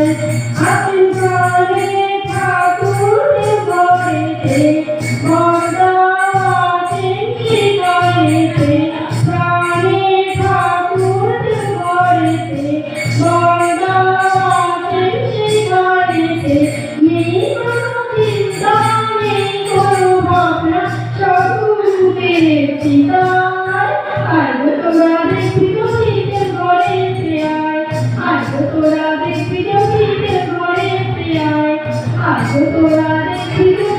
Thank you. আজ তোরা দেখি।